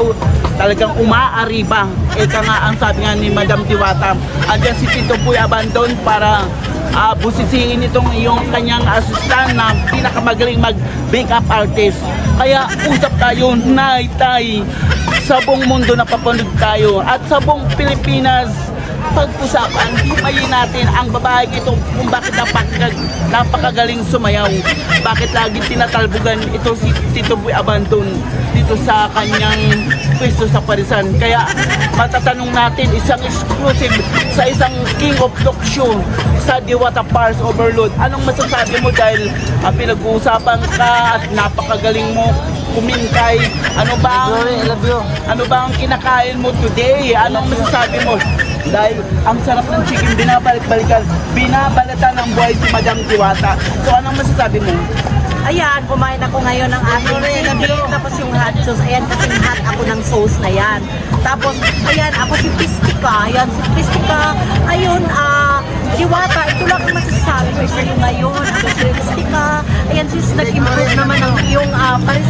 araw, talagang umaariba. Eka nga ang sabi nga ni Madam Diwata, andyan si Tito Boy Abandon para ah, busisiin itong yung kanyang assistant na pinakamagaling mag-makeup artist. Kaya usap tayo, nay, tay, sa buong mundo na papanood tayo at sa buong Pilipinas pag-usapan, himayin natin ang babaeng ito kung bakit napakag, napakagaling sumayaw. Bakit lagi tinatalbugan ito si Tito Boy Abandon dito sa kanyang pwesto sa Parisan. Kaya matatanong natin isang exclusive sa isang King of Talk Show sa Diwata Pars Overload. Anong masasabi mo dahil ah, pinag-uusapan ka at napakagaling mo kumingkay. Ano ba ang, I love you. ano ba ang kinakain mo today? Anong masasabi mo? Dahil ang sarap ng chicken, binabalik-balikan, binabalatan ng buhay si Madam Diwata. So anong masasabi mo? Ayan, kumain ako ngayon ng aking sindi, tapos yung hot sauce. Ayan, kasing hot ako ng sauce na yan. Tapos, ayan, ako si Pistika. Ayan, si Pistika. Ayun, ah, Diwata, ito lang ang masasabi ko sa iyo ngayon. Ako si Pistika. Ayan, sis, nag-improve naman ang iyong ah, parisan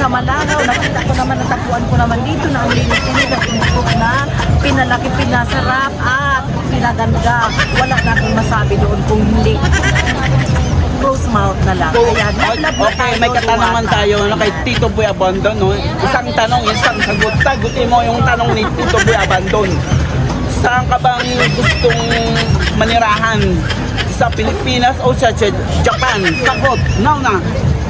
siya malagaw. Nakita ko naman, natapuan ko naman dito na ang linis-linis nag-improve na, pinalaki, pinasarap at pinaganda. Wala na akong masabi doon kung hindi close mouth na lang. So, naglab na okay, may katanungan tayo no, kay Tito Boy Abandon. No? Isang tanong, isang sagot. Sagutin mo yung tanong ni Tito Boy Abandon. Saan ka bang gustong manirahan? Sa Pilipinas o sa Japan? Sagot, now na.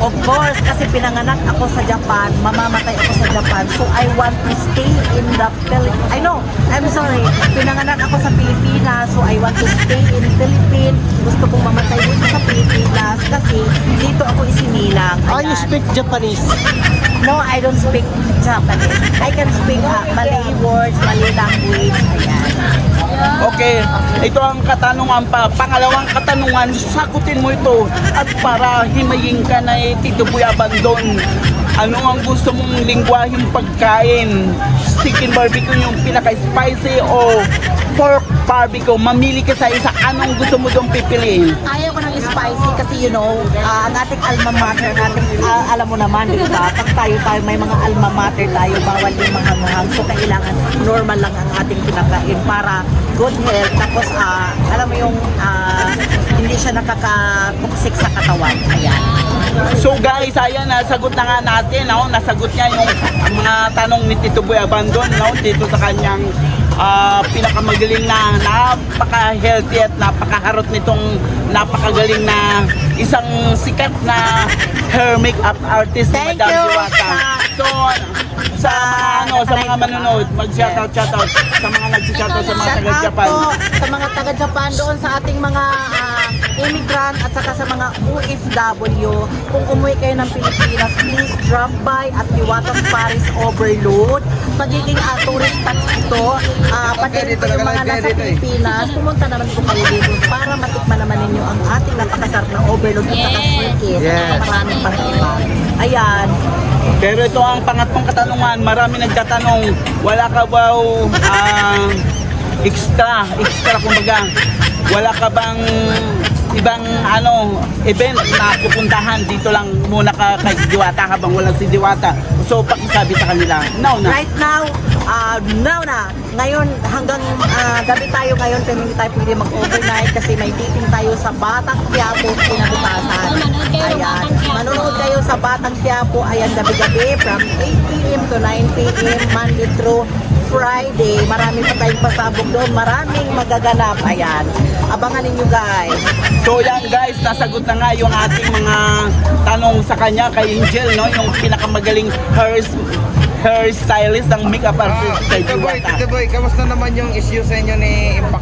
Of course, kasi pinanganak ako sa Japan, mamamatay ako sa Japan, so I want to stay in the Philippines. I know, I'm sorry, pinanganak ako sa Pilipinas, so I want to stay in Philippines. Gusto kong mamatay dito sa Pilipinas kasi dito ako isinilang. Ah, you Ayan. speak Japanese. No, I don't speak Japanese. I can speak uh, Malay words, Malay language. Ayan. Okay, ito ang katanungan pa. Pangalawang katanungan, sagutin mo ito. At para himayin ka na eh, Tito Boy Abandon, ano ang gusto mong lingwaheng pagkain? Chicken barbecue yung pinaka-spicy o pork barbecue? Mamili ka sa isa, anong gusto mo doon pipiliin? Ayaw ko ng spicy kasi you know, ah, ang ating alma mater, ang ating, ah, alam mo naman, di ba? Pag tayo tayo, may mga alma mater tayo, bawal yung mga hanghang. So, kailangan normal lang ang ating kinakain para good health. Tapos, ah, alam mo yung ah, hindi siya nakaka-toxic sa katawan. Ayan. So guys, ayan, nasagot na nga natin, no? nasagot niya yung mga tanong ni Tito Boy Abandon no? dito sa kanyang ah, pinakamagaling na napaka-healthy at napakaharot nitong napakagaling na isang sikat na hair makeup artist Thank Madam you Diwata. So, sa mga ano, sa mga manonood, mag-shoutout, shoutout sa mga nag-shoutout sa mga Shout taga out Japan. po sa mga taga Japan doon sa ating mga immigrant at saka sa mga OFW. Kung umuwi kayo ng Pilipinas, please drop by at Diwata's Paris Overload. Magiging uh, tourist spots ito. Uh, pati rin po yung mga nasa Pilipinas, pumunta naman po kayo dito para matikman naman ninyo ang ating napakasarap na overload at saka sweet Yes. Maraming pang iba. Ayan. Pero ito ang pangatlong katanungan, marami nagtatanong, wala ka ba ah, extra, extra kumbaga, wala ka bang ibang ano event na pupuntahan dito lang muna ka kay Diwata habang walang si Diwata. So pakisabi sa kanila. Now na. Right now, uh, now na, ngayon hanggang ah, gabi tayo ngayon pero hindi tayo pwede mag-overnight kasi may dating tayo sa Batang Quiapo kinabukasan. Ayan, manonood kayo sa Batang Quiapo, ayan gabi-gabi from 8pm to 9pm, Monday through Friday. Marami pa tayong pasabog doon, maraming magaganap. Ayan, abangan ninyo guys. So yan guys, nasagot na nga yung ating mga tanong sa kanya kay Angel, no? Yung pinakamagaling hair hairstylist ng makeup artist kay Tito Boy, Diwata. Tito Boy, kamusta naman yung issue sa inyo ni Impact